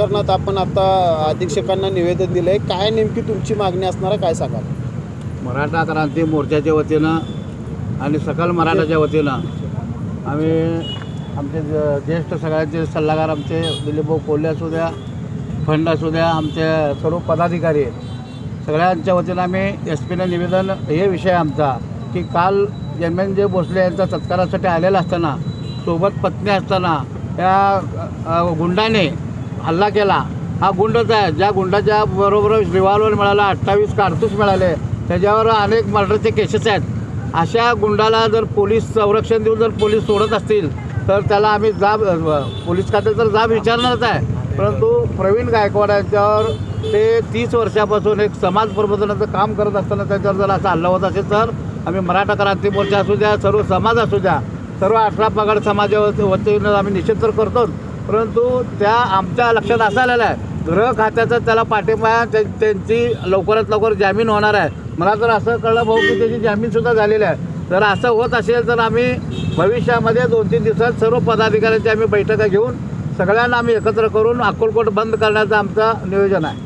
प्रकरणात आपण आता अधीक्षकांना निवेदन दिलं आहे काय नेमकी तुमची मागणी असणार आहे? काय सांगाल? मराठा क्रांती मोर्चाच्या वतीनं आणि सकल मराठाच्या वतीनं आम्ही आमचे ज- ज्येष्ठ सगळ्यांचे सल्लागार आमचे दिलीपभाऊ कोल्हे असू द्या फंड असू द्या आमचे सर्व पदाधिकारी सगळ्यांच्या वतीनं आम्ही एस पीनं निवेदन हे विषय आमचा की काल जन्मेंद्र भोसले यांचा सत्कारासाठी आलेला असताना सोबत पत्नी असताना त्या गुंडाने हल्ला केला. हा गुंडच आहे. ज्या गुंडाच्या बरोबर रिव्हॉल्वर मिळाला अठ्ठावीस कारतूस मिळाले त्याच्यावर अनेक मर्डरचे केसेस आहेत. अशा गुंडाला जर पोलीस संरक्षण देऊन जर पोलीस सोडत असतील तर त्याला आम्ही जाब पोलीस खात्यात तर जाब विचारणारच आहे. परंतु प्रवीण गायकवाड यांच्यावर ते तीस वर्षापासून एक समाज प्रबोधनाचं काम करत असताना त्याच्यावर जर असा हल्ला होत असेल तर आम्ही मराठा क्रांती मोर्चा असू द्या सर्व समाज असू द्या सर्व अठरा पगड समाजावर वतीनं आम्ही निषेध तर करतोच. परंतु त्या आमच्या लक्षात असं आलेलं आहे. गृह खात्याचा त्याला पाठिंबा त्या- त्यांची लवकरात लवकर जामीन होणार आहे. मला तर असं कळलं भाऊ की त्याची जामीनसुद्धा झालेली आहे. जर असं होत असेल तर आम्ही भविष्यामध्ये दोन तीन दिवसात सर्व पदाधिकाऱ्यांची आम्ही बैठका घेऊन सगळ्यांना आम्ही एकत्र करून अक्कलकोट बंद करण्याचं आमचं नियोजन आहे.